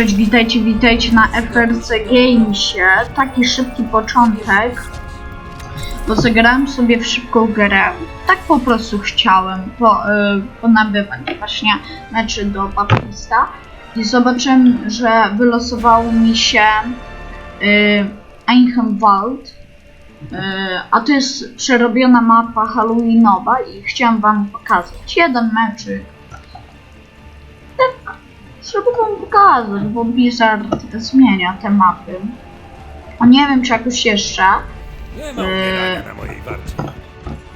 Cześć, witajcie, witajcie na FRC Gamesie. Taki szybki początek, bo zagrałem sobie w szybką grę. Tak po prostu chciałem, po, y, ponabywać właśnie meczy do Baptista. I zobaczyłem, że wylosowało mi się y, Eichenwald. Y, a to jest przerobiona mapa Halloweenowa i chciałem wam pokazać jeden meczyk. Żeby wam pokazać, bo Blizzard zmienia te mapy. A nie wiem, czy jakoś jeszcze. Nie ma umierania na mojej warcie.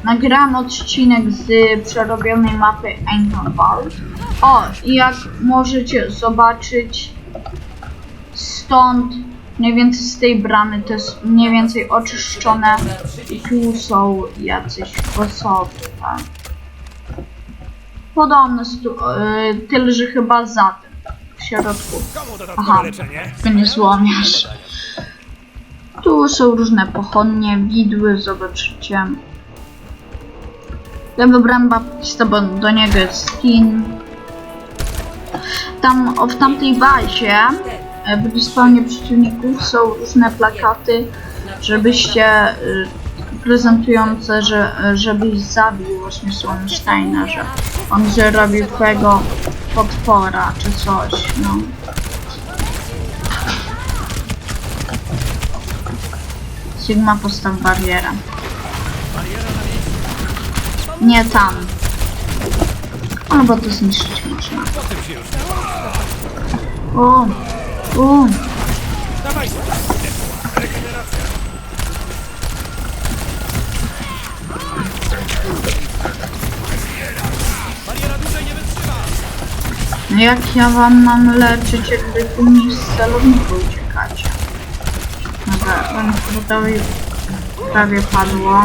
Nagrałem odcinek z przerobionej mapy Eichenwald. O, i jak możecie zobaczyć, stąd mniej więcej z tej bramy to jest mniej więcej oczyszczone i tu są jacyś osoby, tak. Podobne, stu, yy, tyle że chyba za w środku. Aha. leczenie? To nie złomiesz. Tu są różne pochodnie, widły, zobaczycie. Ja wybrałem Baptista, bo do niego jest skin. Tam, o, w tamtej bazie, e, w respawnie przeciwników są różne plakaty, żebyście, y, prezentujące, że, żebyś zabił właśnie Słonsteina, że on zrobił twojego potwora, czy coś, no. Sigma postaw barierę. Nie tam. Albo to zniszczyć można. O, o, jak ja wam mam leczyć, jakby tu mi z celowniku uciekacie? Dobra, ten gotowy prawie padło.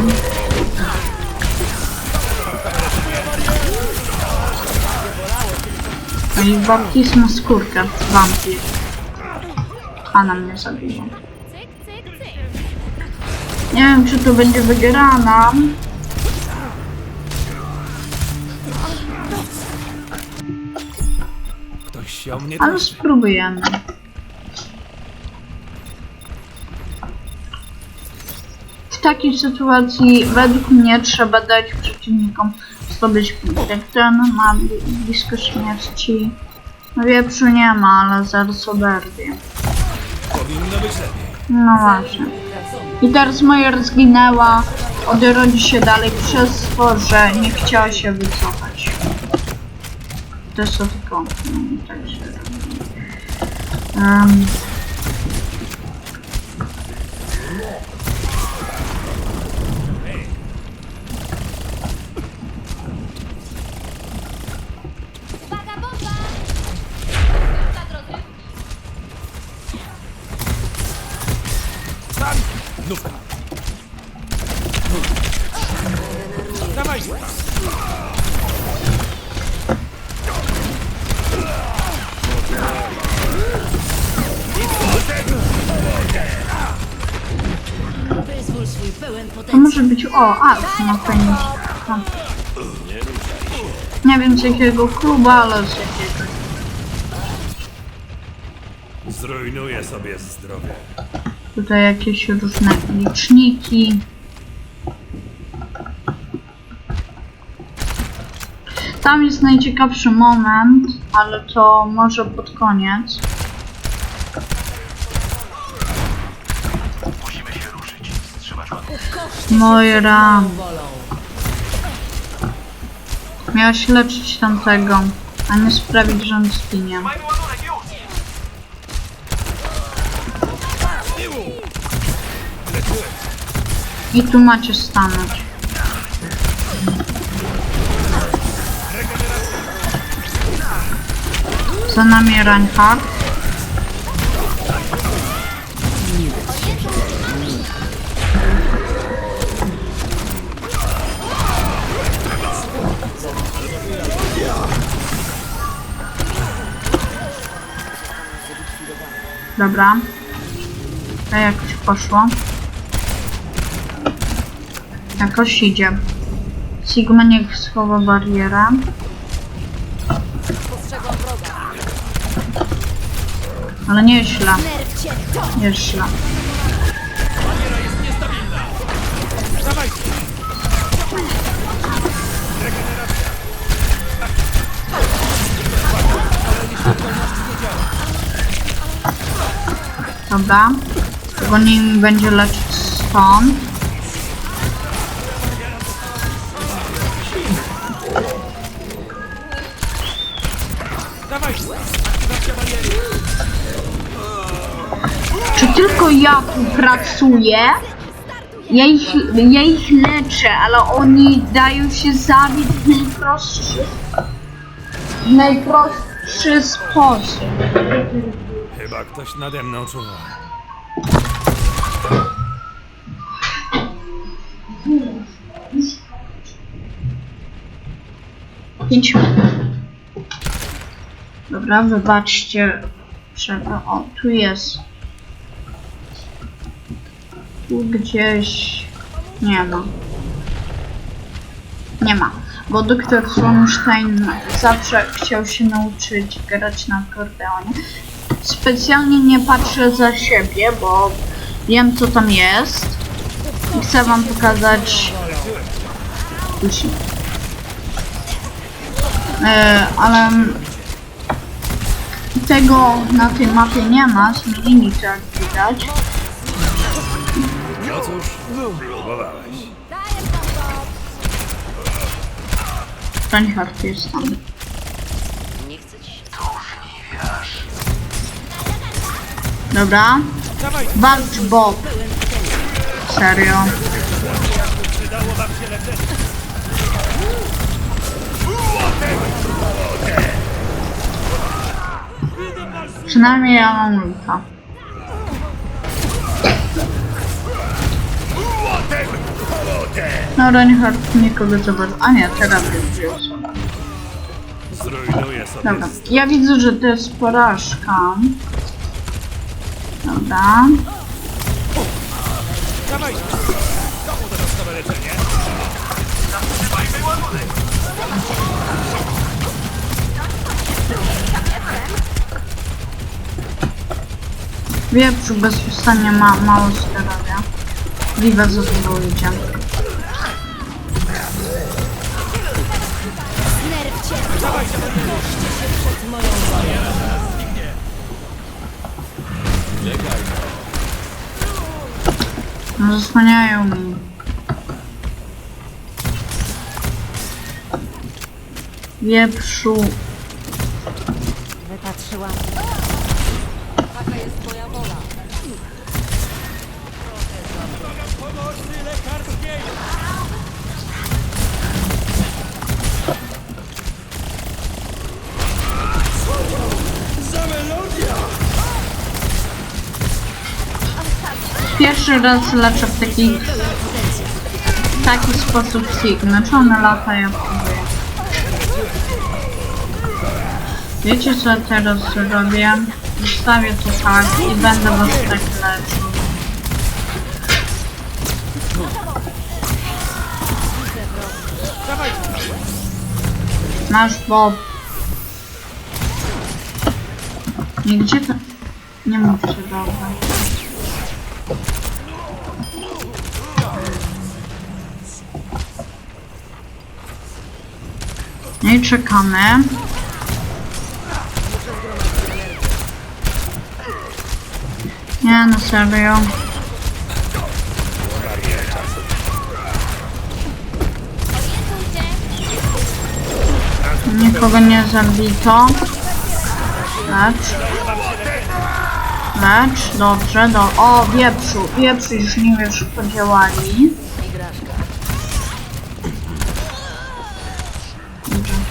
No i Baptist ma skórkę, wampir. A na mnie zabiło. Nie wiem, czy to będzie wygrana. Się o mnie Ale spróbujemy. W takiej sytuacji według mnie trzeba dać przeciwnikom zdobyć punkt. Jak ten ma bli- blisko śmierci, no wieprzu nie ma, ale zaraz oberwie. Powinno być lepiej. No właśnie. I teraz moja zginęła, odrodzi się dalej przez to, że nie chciała się wycofać. To jest to tylko, no, tak się robi. Em, Uwaga, bomba! Na drodze. Tam! Nówka. Dawaj! Wyzwól swój pełen to potencjał. może być, o, Alf ma fajnie. Nie wiem z jakiego klubu, ale z jakiegoś. Zrujnuję sobie zdrowie. Tutaj jakieś różne liczniki. Tam jest najciekawszy moment, ale to może pod koniec. Moje ram. Miałaś leczyć tamtego, a nie sprawić, że on zginie. I tu macie stanąć. Za nami Reinhardt. Dobra. To jakoś poszło. Jakoś idzie. Sigma niech schowa wroga. Ale nieźle, nieźle. Dobra. Bo nim będzie leczyć stąd. Czy tylko ja tu pracuję? Ja ich, ja ich leczę, ale oni dają się zabić w najprostszy, w najprostszy sposób. Chyba ktoś nade mną czuwa. Pięć. Dobra, wybaczcie. Trzeba. O, tu jest. Tu gdzieś. Nie ma. Nie ma. Bo doktor Swanstein zawsze chciał się nauczyć grać na akordeonie. Specjalnie nie patrzę za siebie, bo wiem co tam jest. I chcę wam pokazać później. E, ale tego na tej mapie nie ma, zmienili to jak widać. No cóż, próbowałeś. Jest tam. Dobra, walcz Bob. Serio. Przydało wam się leczenie! Przynajmniej ja mam ulta. No Reinhardt nikogo zobaczył. A nie, teraz jest. Zrujnuję sobie Dobra, ja widzę, że to jest porażka. Dobra. Dawajcie! Znowu dodatkowe leczenie! Wieprzu bezustannie ma mało zdrowia. Idzie. No zasłaniają mi. Wieprzu. Wypatrzyłam. Pierwszy raz leczę w taki, w taki sposób Sigma. Czy one lata, ja próbuję. Wiecie co teraz zrobię? Zostawię to tak i będę was tak leczył. Masz Bob. Nie gdzie to? Nie mówcie dobra. No i czekamy. Nie, no serio. Nikogo nie zabito. Lecz. Lecz, dobrze, do... O, wieprzu, wieprzu już nie wiesz, podziałali.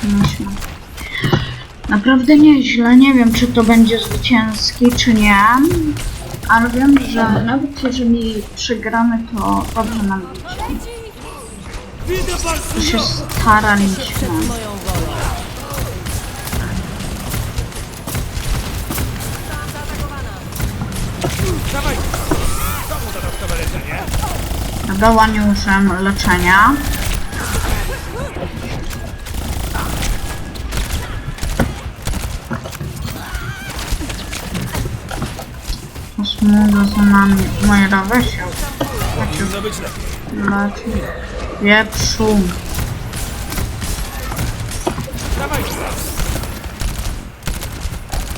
Myślę. Naprawdę nieźle, nie wiem czy to będzie zwycięski, czy nie. Ale wiem, że nawet jeżeli przegramy, to dobrze nam. Widzę To się staraliśmy. Przed moją leczenia. Smuga za nami. Moje rowesie. Powinno być lepiej. Leci. Wieprzu. Dawaj!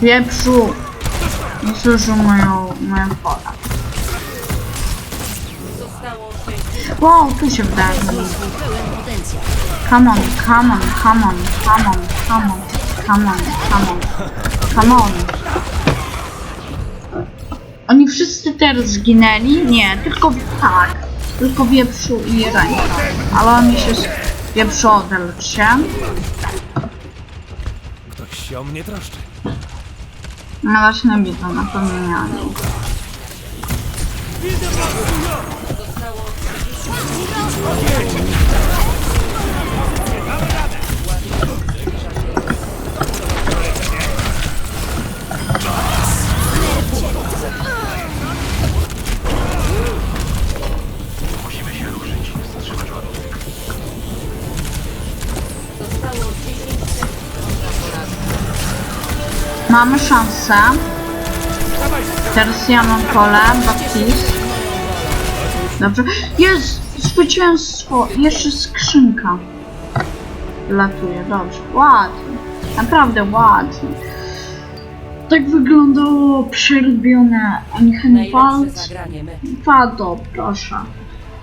Wieprzu. Nie słyszę moją, moją wodę. Zostało 6 Wow, tu się wydarzy. swój pełen potencjał. Come on, come on, come on, come on, come on, come on, come on, come on. Oni wszyscy teraz zginęli? Nie, tylko tak. Tylko wieprzu i ręka. Ale oni się z odelcie. Ktoś się o mnie troszczy. No właśnie widzę na pewno mieli. Widzę was! Mamy szansę. Teraz ja mam pole, Baptiste. Dobrze. Jest! Swo... Jeszcze skrzynka. Latuje, dobrze. Ładnie. Naprawdę ładnie. Tak wyglądało przerobione Anhenwald. Wado, proszę.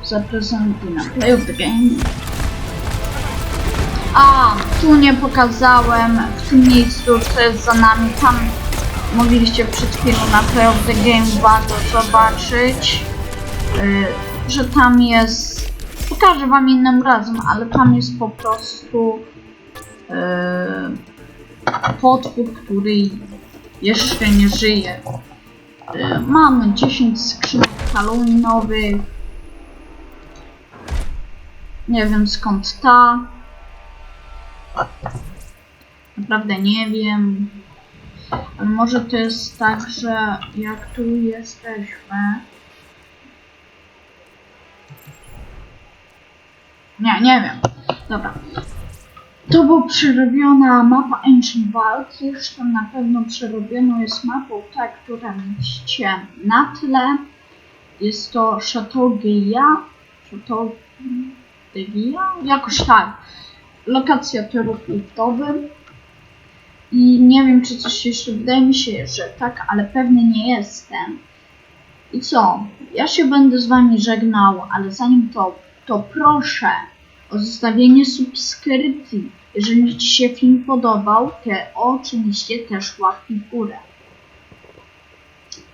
Zaprezentuj na Play of the Game. A, tu nie pokazałem w tym miejscu, co jest za nami. Tam mogliście przed chwilą na Play of the Game Wado zobaczyć, y, że tam jest. Pokażę wam innym razem, ale tam jest po prostu y, potwór, który jeszcze nie żyje. Y, Mamy 10 skrzynek halloweenowych. Nie wiem skąd ta. Naprawdę nie wiem. Ale może to jest tak, że jak tu jesteśmy. Nie, nie wiem. Dobra. To była przerobiona mapa Ancient Vault. Jeszcze na pewno przerobioną jest mapą ta, która widzicie na tle. Jest to Chateau Geia. Chateau de Geia? Jakoś tak. Lokacja liftowych. I nie wiem, czy coś jeszcze, wydaje mi się, że tak, ale pewny nie jestem. I co? Ja się będę z wami żegnał, ale zanim to, to proszę o zostawienie subskrypcji. Jeżeli Ci się film podobał, to oczywiście też łapki w górę.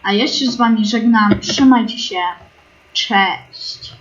A ja się z Wami żegnam. Trzymajcie się. Cześć.